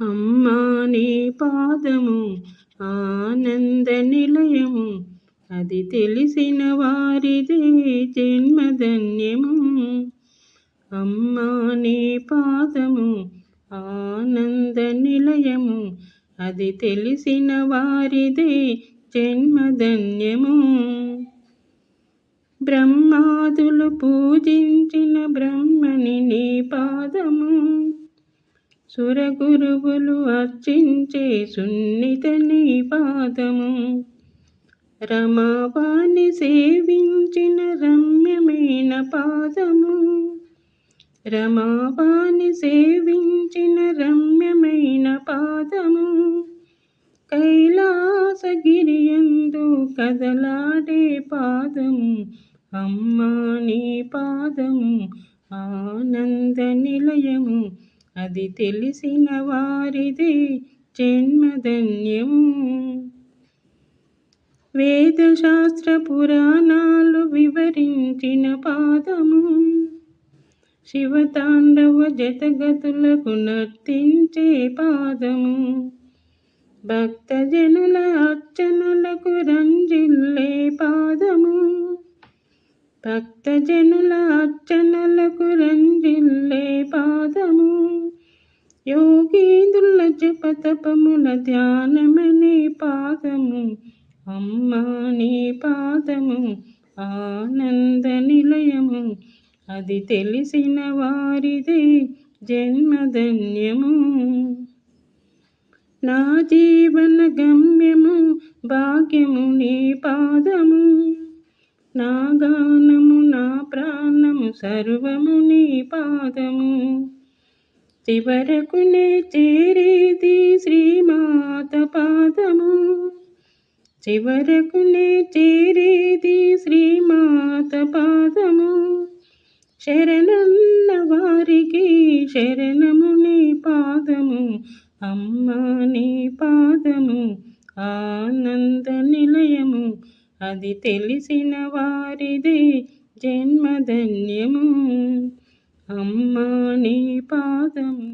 అమ్మా నీ పాదము ఆనంద నిలయము. అది తెలిసిన వారిదే జన్మధన్యము. అమ్మా నీ పాదము ఆనంద నిలయము. అది తెలిసిన వారిదే జన్మధన్యము. బ్రహ్మాదులు పూజించిన బ్రహ్మని నీ పాదము. సురగురువులు అర్చించే సున్నిత నీ పాదము. రమావాణి సేవించిన రమ్యమైన పాదము. రమావాణి సేవించిన రమ్యమైన పాదము. కైలాసగిరియందు కదలాడే పాదము. అమ్మా నీ పాదము ఆనంద నిలయము. అది తెలిసిన వారిది జన్మధన్యము వేదశాస్త్ర పురాణాలు వివరించిన పాదము. శివతాండవ జతగతులకు నర్తించే పాదము. భక్తజనుల అర్చన భక్తజనుల అర్చనలకు రంజిల్లే పాదము. యోగీంద్రుల జపతపముల ధ్యానమనే పాదము. అమ్మా నీ పాదము ఆనంద నిలయము. అది తెలిసిన వారిదే జన్మధన్యము. నా జీవన గమ్యము భాగ్యము నీ పాదము. నా సర్వము నీ పాదము. చివరకు నే చేరేది శ్రీమాత పాదము. చివరకు నే చేరేది శ్రీమాత పాదము. శరణన్న వారికి శరణము నీ పాదము. అమ్మ నీ పాదము ఆనంద నిలయము. అది తెలిసిన వారిదే జన్మధన్యము అమ్మా నీ పాదము